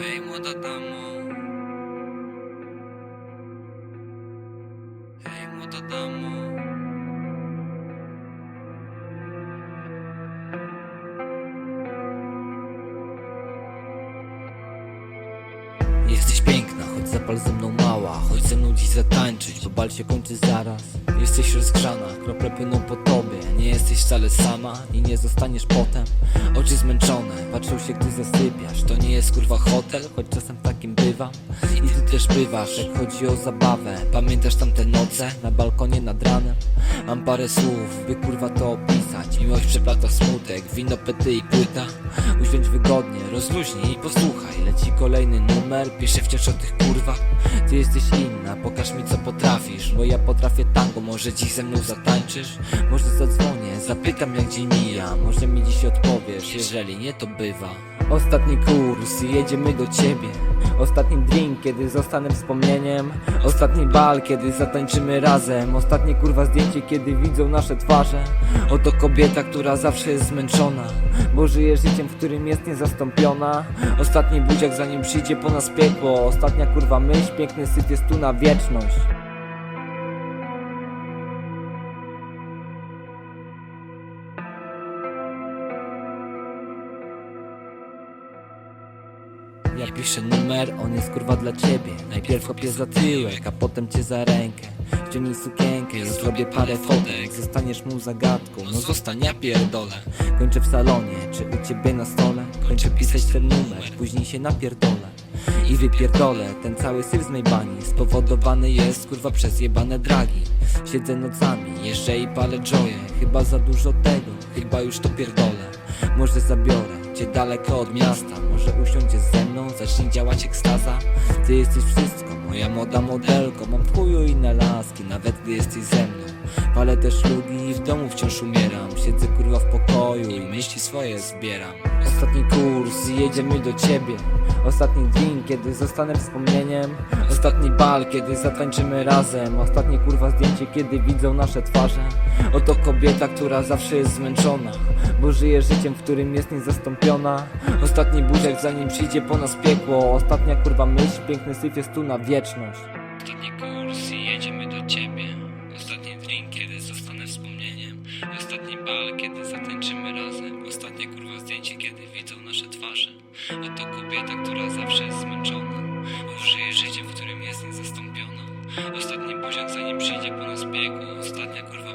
Vem, muda da mão. Vem, muda da mão. Zapal ze mną mała Chodź ze mną dziś zatańczyć, bo bal się kończy zaraz. Jesteś rozgrzana, krople płyną po tobie. Nie jesteś wcale sama i nie zostaniesz potem. Oczy zmęczone, patrzą się gdy zasypiasz. To nie jest kurwa hotel, choć czasem takim bywam. I ty też bywasz, jak chodzi o zabawę. Pamiętasz tamte noce? Na balkonie nad ranem? Mam parę słów, by kurwa to opisać Miłość przeplata smutek, wino, pety i płyta. Usiądź wygodnie, rozluźnij i posłuchaj. Leci kolejny numer, piszę wciąż o tych kurwach Ty jesteś inna, pokaż mi co potrafisz. Bo ja potrafię tango, może dziś ze mną zatańczysz? Może zadzwonię, zapytam jak dzień mija. Może mi dziś odpowiesz, jeżeli nie to bywa Ostatni kurs i jedziemy do ciebie. Ostatni drink, kiedy zostanę wspomnieniem. Ostatni bal, kiedy zatańczymy razem. Ostatnie kurwa zdjęcie, kiedy widzą nasze twarze. Oto kobieta, która zawsze jest zmęczona Bo żyje życiem, w którym jest niezastąpiona. Ostatni buziak, zanim przyjdzie po nas piekło. Ostatnia kurwa myśl, piękny syf jest tu na wieczność Ja piszę numer, on jest kurwa dla ciebie. Najpierw łapię za tyłek, a potem cię za rękę. Ściągnij sukienkę, ja zrobię parę fotek. Zostaniesz mu zagadką, no zostań, ja pierdolę. Kończę w salonie, czy u ciebie na stole Kończę pisać ten numer, później się napierdolę i wypierdolę. Ten cały syf z mej bani Spowodowany jest kurwa przez jebane dragi. Siedzę nocami, jeszcze i palę joje Chyba za dużo tego, chyba już to pierdolę. Może zabiorę cię daleko od miasta Może usiądziesz ze mną, zacznie działać ekstaza Ty jesteś wszystko, moja młoda modelko Mam w chuju inne laski, nawet gdy jesteś ze mną Palę też lugi i w domu wciąż umieram. Siedzę kurwa w pokoju i myśli swoje zbieram. Ostatni kurs i jedziemy do ciebie. Ostatni drink, kiedy zostanę wspomnieniem. Ostatni bal, kiedy zatańczymy razem. Ostatnie kurwa zdjęcie, kiedy widzą nasze twarze. Oto kobieta, która zawsze jest zmęczona Bo żyje życiem, w którym jest niezastąpiona. Ostatni buziak, zanim przyjdzie po nas piekło. Ostatnia kurwa myśl, piękny syf jest tu na wieczność. Ostatni kurs i jedziemy do ciebie Ostatni bal, kiedy zatańczymy razem. Ostatnie kurwa zdjęcie, kiedy widzą nasze twarze. Oto kobieta, która zawsze jest zmęczona. Bo żyje życiem, w którym jest niezastąpiona Ostatni buziak, zanim przyjdzie po nas piekło. Ostatnia kurwa